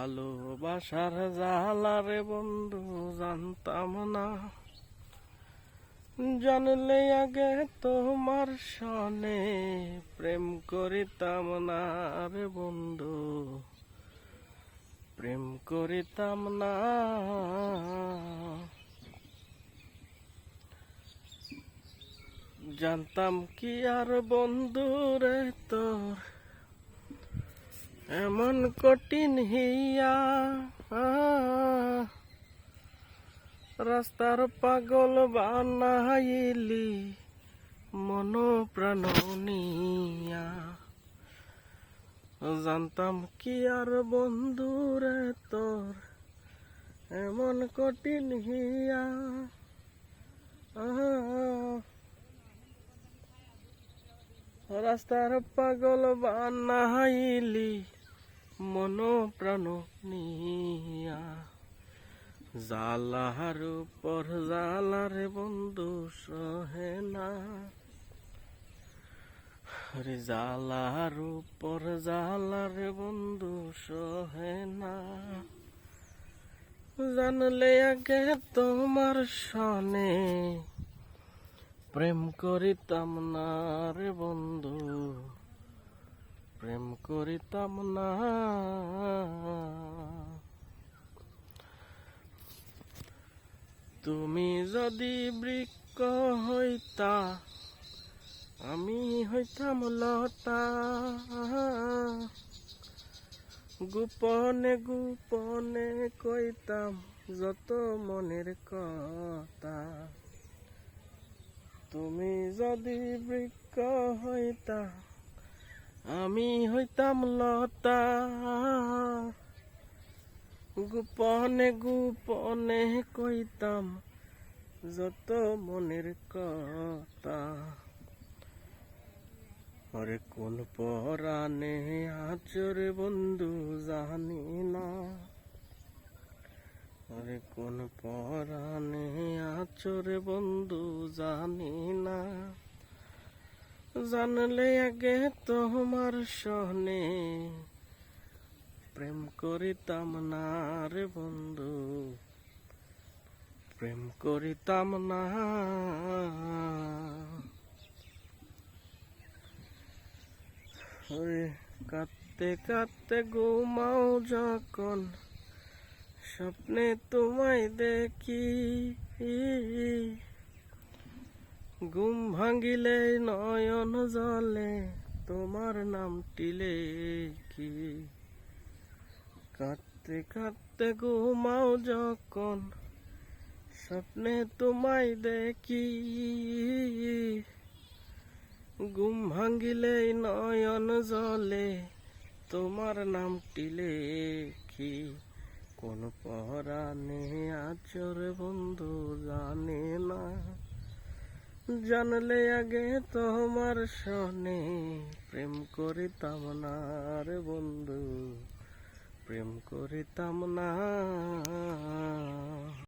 ভালোবাসার জালারে বন্ধু, জানতাম না। জানলে আগে তোমার সনে প্রেম করিতাম না রে বন্ধু। প্রেম করিতাম না। জানতাম কি আর বন্ধু রে তোর এমন কঠিন হিয়া রাস্তার পাগল বানাইলি মন প্রাণ নিয়া। জানতাম কি আর বন্ধু রে তোর, এমন কঠিন হিয়া রাস্তার পাগল বানাইলি মন প্রাণ নিয়া জালার উপর জালার বন্ধু সহে না রে জালার উপর জালার বন্ধু সহে না জানলে আগে তোমার সনে প্রেম করিতাম না রে বন্ধু। প্রেম করিতাম না। তুমি যদি বৃক্ষ হইতা, আমি হইতাম লতা। গোপনে গোপনে কইতাম যত মনের কথা। তুমি যদি বৃক্ষ হইতা আমি হইতাম লতা। গোপনে গোপনে কইতাম যত মনের কথা। আরে কোন পরাণে আচরে বন্ধু জানি না। আরে কোন পরাণে আচরে বন্ধু জানি না। জানলে আগে তোমার সনে প্রেম করিতাম না রে বন্ধু। প্রেম করিতাম না। কাঁদতে কাঁদতে ঘুমাও যখন স্বপ্নে তোমায় দেখি। ঘুম ভাঙিলে নয়ন জলে তোমার নামটি লেখি কাঁদতে কাঁদতে ঘুমাও যখন স্বপ্নে তোমায় দেখি। ঘুম ভাঙিলে নয়ন জলে তোমার নামটি লেখি কোন পরাণে আচর বন্ধু, জানে না। জানলে আগে তোমার সনে প্রেম করিতাম না রে বন্ধু প্রেম করিতাম না।